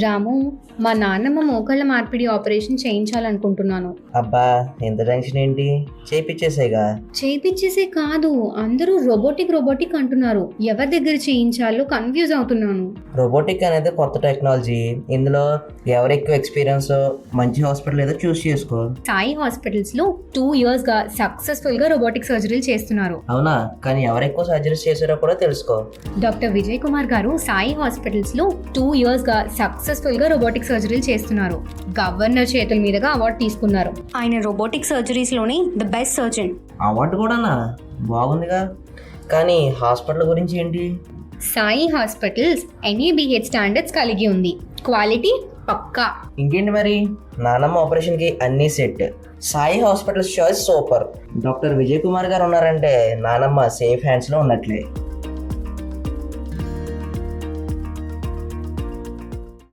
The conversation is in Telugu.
రాము మా నాన్నమ్మ మోకాళ్ళ మార్పిడి ఆపరేషన్ చేయించాలనుకుంటున్నాను. అబ్బా ఎంత టెన్షన్ ఏంటి? చేపిచ్చేసేగా చేపిచ్చేసే కాదు అందరూ రోబోటిక్ రోబోటిక్ అంటున్నారు. ఎవరి దగ్గర చేయించాలో కన్ఫ్యూజ్ అవుతున్నాను. రోబోటిక్ అనేది కొత్త టెక్నాలజీ. ఇందులో ఎవరు ఎక్కువ ఎక్స్పీరియన్స్ మంచి హాస్పిటల్ ఏదో చూస్ చేసుకో. సాయి హాస్పిటల్స్లో టూ ఇయర్స్గా సక్సెస్ఫుల్గా రోబోటిక్ సర్జరీలు చేస్తున్నారు. అవునా? కానీ ఎవరు ఎక్కువ సర్జరీస్ చేసారో కూడా తెలుసుకో. డాక్టర్ విజయ్ కుమార్ గారు సాయి హాస్పిటల్స్లో టూ ఇయర్స్గా సక్సెస్ఫుల్గా రోబోటిక్ సర్జరీలు చేస్తున్నారు. గవర్నర్ చేతుల మీదుగా అవార్డు తీసుకున్నారు. ఆయన రోబోటిక్ సర్జరీస్లోనే ద బెస్ట్ సర్జన్. అవార్డు కూడానా? బాగుందిగా. కానీ హాస్పిటల్ గురించి ఏంటి? సాయి హాస్పిటల్స్ ఎన్ఏబిహెచ్ స్టాండర్డ్స్ కలిగి ఉంది. క్వాలిటీ పక్కా. ఇంకేంటి మరి? నానమ్మ ఆపరేషన్కి అన్నీ set. Sai hospital choice super. Doctor Vijay Kumar garu ఉన్నారంటే నానమ్మ సేఫ్ హ్యాండ్స్లో ఉన్నట్లే.